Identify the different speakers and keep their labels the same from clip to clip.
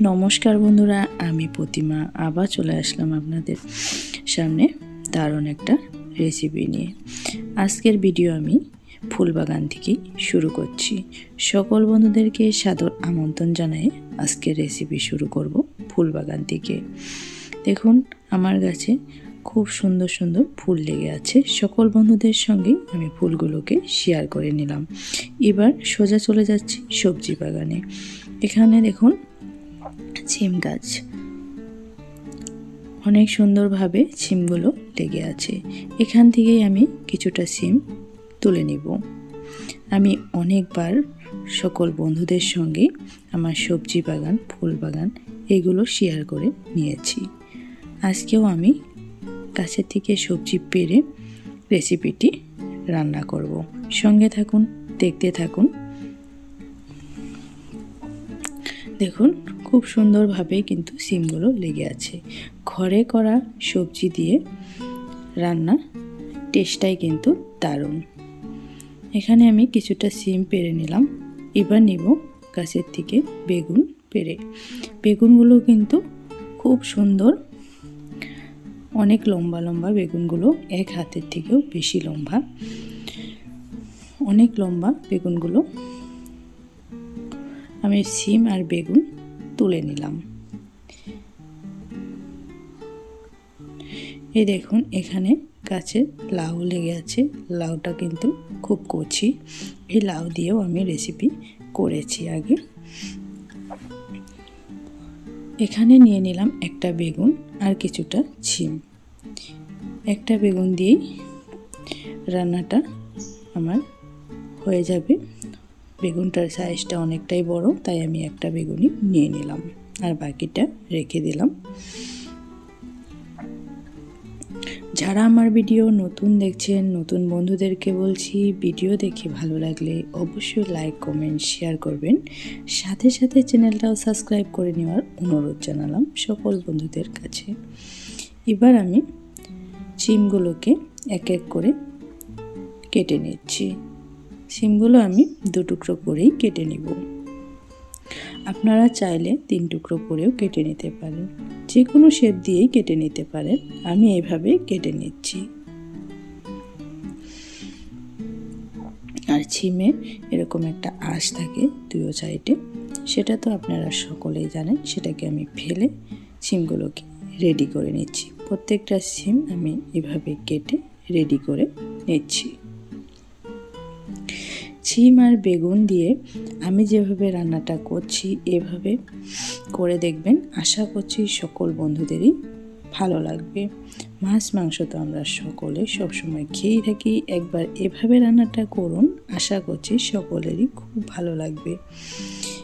Speaker 1: নমস্কার বন্ধুরা, আমি প্রতিমা। আবার চলে আসলাম আপনাদের সামনে দারুণ একটা রেসিপি নিয়ে। আজকের ভিডিও আমি ফুলবাগান থেকেই শুরু করছি। সকল বন্ধুদেরকে সাদর আমন্ত্রণ জানাই আজকের রেসিপি শুরু করব ফুলবাগান থেকে। দেখুন, আমার গাছে খুব সুন্দর সুন্দর ফুল লেগে আছে। সকল বন্ধুদের সঙ্গে আমি ফুলগুলোকে শেয়ার করে নিলাম। এবার সোজা চলে যাচ্ছি সবজি বাগানে। এখানে দেখুন ছিম গাছ। অনেক সুন্দরভাবে ছিমগুলো লেগে আছে। এখান থেকেই আমি কিছুটা সিম তুলে নিব। আমি অনেকবার সকল বন্ধুদের সঙ্গে আমার সবজি বাগান, ফুল বাগান এগুলো শেয়ার করে নিয়েছি। আজকেও আমি গাছের থেকে সবজি পেরে রেসিপিটি রান্না করব। সঙ্গে থাকুন, দেখতে থাকুন। দেখুন খুব সুন্দরভাবে কিন্তু সিমগুলো লেগে আছে। ঘরে করা সবজি দিয়ে রান্না টেস্টটাই কিন্তু দারুণ। এখানে আমি কিছুটা সিম পেরে নিলাম। এবার নিব গাছের থেকে বেগুন পেরে। বেগুনগুলো কিন্তু খুব সুন্দর। অনেক লম্বা লম্বা বেগুনগুলো এক হাতের থেকেও বেশি লম্বা। অনেক লম্বা বেগুনগুলো। আমি সিম আর বেগুন তুলে নিলাম। এই দেখুন, এখানে গাছে লাউ লেগে আছে। লাউটা কিন্তু খুব কচি। এই লাউ দিয়েও আমি রেসিপি করেছি আগে। এখানে নিয়ে নিলাম একটা বেগুন আর কিছুটা ছিম একটা বেগুন দিয়েই রান্নাটা আমার হয়ে যাবে। বেগুনটার সাইজটা অনেকটাই বড়, তাই আমি একটা বেগুনই নিয়ে নিলাম। আর বাকিটা রেখে দিলাম। যারা আমার ভিডিও নতুন দেখছেন, নতুন বন্ধুদেরকে বলছি, ভিডিও দেখে ভালো লাগলে অবশ্যই লাইক কমেন্ট শেয়ার করবেন। সাথে সাথে চ্যানেলটাও সাবস্ক্রাইব করে নেওয়ার অনুরোধ জানালাম সকল বন্ধুদের কাছে। এবার আমি চিমগুলোকে এক এক করে কেটে নিচ্ছি। সিমগুলো আমি দু টুকরো করেই কেটে নিব। আপনারা চাইলে তিন টুকরো করেও কেটে নিতে পারেন। যে কোনো শেপ দিয়েই কেটে নিতে পারেন। আমি এভাবে কেটে নিচ্ছি। আর ছিমে এরকম একটা আঁশ থাকে দুয়ো সাইডে, সেটা তো আপনারা সকলেই জানেন, সেটাকে আমি ফেলে সিমগুলোকে রেডি করে নিচ্ছি। প্রত্যেকটা সিম আমি এভাবে কেটে রেডি করে নিচ্ছি। ছিম আর বেগুন দিয়ে আমি যেভাবে রান্নাটা করছি, এভাবে করে দেখবেন। আশা করছি সকল বন্ধুদেরই ভালো লাগবে। মাছ, মাংস তো আমরা সকলে সবসময় খেয়েই থাকি। একবার এভাবে রান্নাটা করুন, আশা করছি সকলেরই খুব ভালো লাগবে।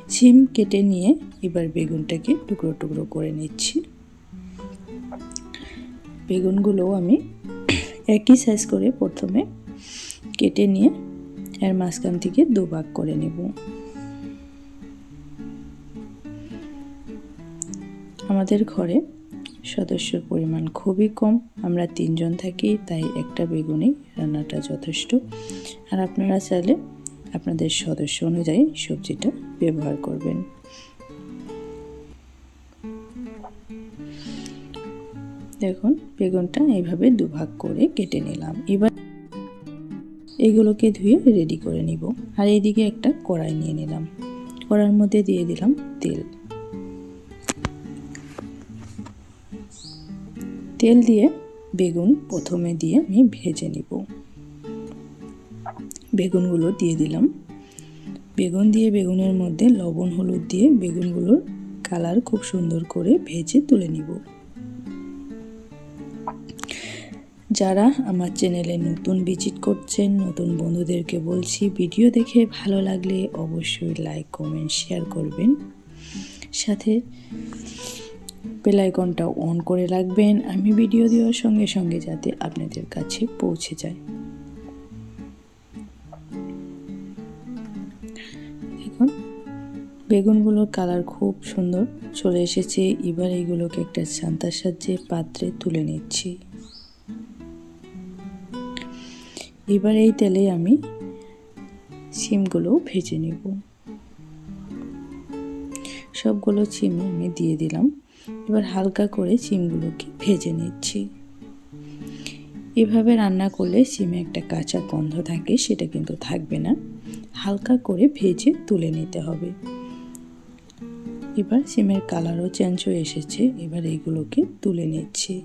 Speaker 1: সিম কেটে নিয়ে এবার বেগুনটাকে টুকরো টুকরো করে নিচ্ছি। বেগুনগুলোও আমি একই সাইজ করে প্রথমে কেটে নিয়ে এর মাঝখান থেকে দু ভাগ করে নেব। আমাদের ঘরে সদস্যর পরিমাণ খুবই কম, আমরা তিনজন থাকি, তাই একটা বেগুনে রান্নাটা যথেষ্ট। আর আপনারা চাইলে আপনাদের সদস্য অনুযায়ী সবজিটা ব্যবহার করবেন। দেখুন, বেগুনটা এইভাবে দুভাগ করে কেটে নিলাম। এবার এগুলোকে ধুয়ে রেডি করে নিব। আর এইদিকে একটা কড়াই নিয়ে নিলাম। কড়ার মধ্যে দিয়ে দিলাম তেল। তেল দিয়ে বেগুন প্রথমে দিয়ে আমি ভেজে নিব। বেগুনগুলো দিয়ে দিলাম। বেগুন দিয়ে বেগুনের মধ্যে লবণ, হলুদ দিয়ে বেগুনগুলোর কালার খুব সুন্দর করে ভেজে তুলে নিব। যারা আমার চ্যানেলে নতুন ভিজিট করছেন নতুন বন্ধুদেরকে বলছি, ভিডিও দেখে ভালো লাগলে অবশ্যই লাইক কমেন্ট শেয়ার করবেন। সাথে বেলাইকনটা অন করে রাখবেন। আমি ভিডিও দেওয়ার সঙ্গে সঙ্গে যাতে আপনাদের কাছে পৌঁছে যায়। দেখুন, বেগুনগুলোর কালার খুব সুন্দর চলে এসেছে। এবার এইগুলোকে একটা সান্তার সাহায্যে পাত্রে তুলে নিচ্ছি। এবার এই তেলে আমি সিমগুলো ভেজে নেব। সবগুলো চিম আমি দিয়ে দিলাম। এবার হালকা করে চিমগুলোকে ভেজে নিচ্ছি। এভাবে রান্না করলে সিমে একটা কাঁচা গন্ধ থাকে, সেটা কিন্তু থাকবে না। হালকা করে ভেজে তুলে নিতে হবে। এবার সিমের কালারও চেঞ্জ হয়ে এসেছে। এবার এইগুলোকে তুলে নিচ্ছি।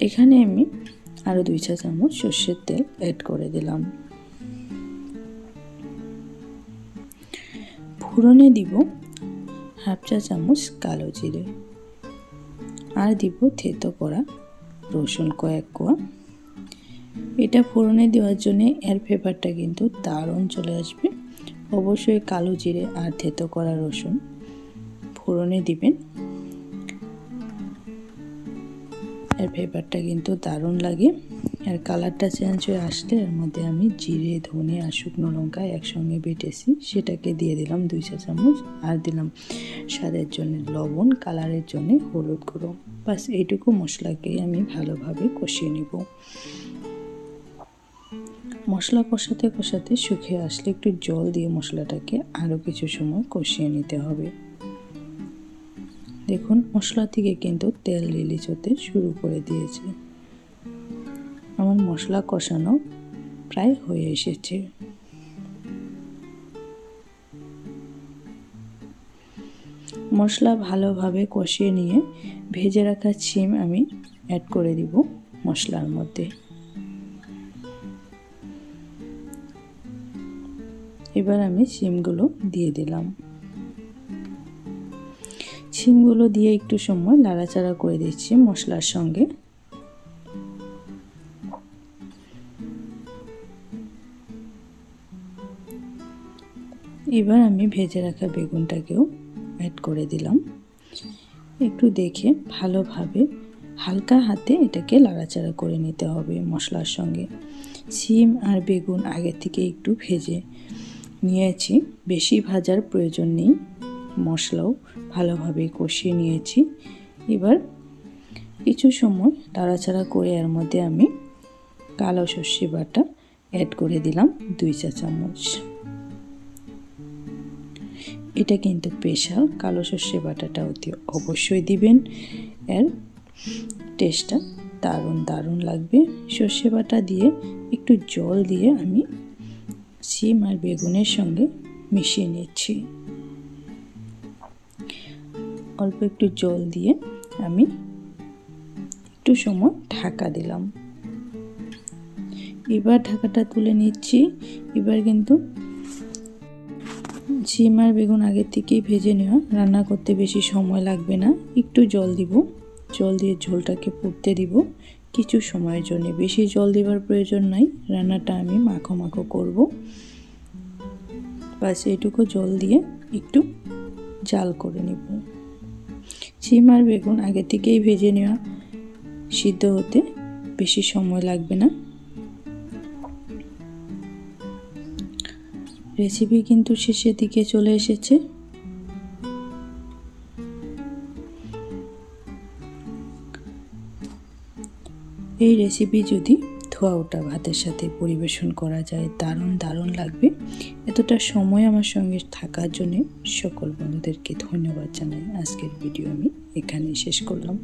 Speaker 1: এখানে আমি আরও দুই চা চামচ সর্ষের তেল অ্যাড করে দিলাম। ফোড়নে দিব হাফ চা চামচ কালো জিরে আর দিব থেতো করা রসুন কয়েক কোয়া। এটা ফোড়নে দেওয়ার জন্য এর ফ্লেভারটা কিন্তু দারুণ চলে আসবে। অবশ্যই কালো জিরে আর থেতো করা রসুন ফোড়নে দিবেন এর ফ্লেভারটা কিন্তু দারুণ লাগে। আর কালারটা চেঞ্জ হয়ে আসলে এর মধ্যে আমি জিরে, ধনে আর শুকনো লঙ্কা একসঙ্গে বেটেছি। সেটাকে দিয়ে দিলাম দুই চা চামচ আর দিলাম স্বাদের জন্য লবণ, কালারের জন্য হলুদ গুঁড়ো। বাস এইটুকু মশলাকে আমি ভালোভাবে কষিয়ে নিব। মশলা কষাতে কষাতে শুকিয়ে আসলে একটু জল দিয়ে মশলাটাকে আরও কিছু সময় কষিয়ে নিতে হবে। দেখুন, মশলা থেকে কিন্তু তেল রিলিজ হতে শুরু করে দিয়েছে। আমার মশলা কষানো প্রায় হয়ে এসেছে। মশলা ভালোভাবে কষিয়ে নিয়ে ভেজে রাখা ছিম আমি অ্যাড করে দিব মশলার মধ্যে। এবার আমি সিমগুলো দিয়ে দিলাম। সিমগুলো দিয়ে একটু সময় নাড়াচাড়া করে দিচ্ছি মশলার সঙ্গে। এবার আমি ভেজে রাখা বেগুনটাকেও অ্যাড করে দিলাম। একটু দেখে ভালোভাবে হালকা হাতে এটাকে লাড়াচাড়া করে নিতে হবে মশলার সঙ্গে। সিম আর বেগুন আগে থেকে একটু ভেজে নিয়েছি, বেশি ভাজার প্রয়োজন নেই। মশলাও ভালোভাবে কষিয়ে নিয়েছি। এবার কিছু সময় নাড়াচাড়া করে এর মধ্যে আমি কালো সর্ষে বাটা অ্যাড করে দিলাম দুই চা চামচ। এটা কিন্তু স্পেশাল কালো সর্ষে বাটাটা অতি অবশ্যই দিবেন। এর টেস্টটা দারুণ দারুণ লাগবে। সর্ষে বাটা দিয়ে একটু জল দিয়ে আমি সিম আর বেগুনের সঙ্গে মিশিয়ে নিচ্ছি। অল্প একটু জল দিয়ে আমি একটু সময় ঢাকা দিলাম। এবার ঢাকাটা তুলে নিচ্ছি। এবার কিন্তু সিম আর বেগুন আগের থেকেই ভেজে নেওয়া। রান্না করতে বেশি সময় লাগবে না। একটু জল দিব। জল দিয়ে ঝোলটাকে পুড়তে দিব কিছু সময়ের জন্য। বেশি জল দেওয়ার প্রয়োজন নাই। রান্নাটা আমি মাখো মাখো করব। বাস এটুকু জল দিয়ে একটু জাল করে নেব। সিম আর বেগুন আগে থেকেই ভেজে নেওয়া সিদ্ধ হতে বেশি সময় লাগবে না। রেসিপি কিন্তু শেষের দিকে চলে এসেছে। এই রেসিপি যদি ধোয়া ওটা ভাতের সাথে পরিবেশন করা যায় দারুণ দারুণ লাগবে। এতটা সময় আমার সঙ্গে থাকার জন্য সকল বন্ধুদেরকে ধন্যবাদ জানাই। আজকের ভিডিও আমি এখানেই শেষ করলাম।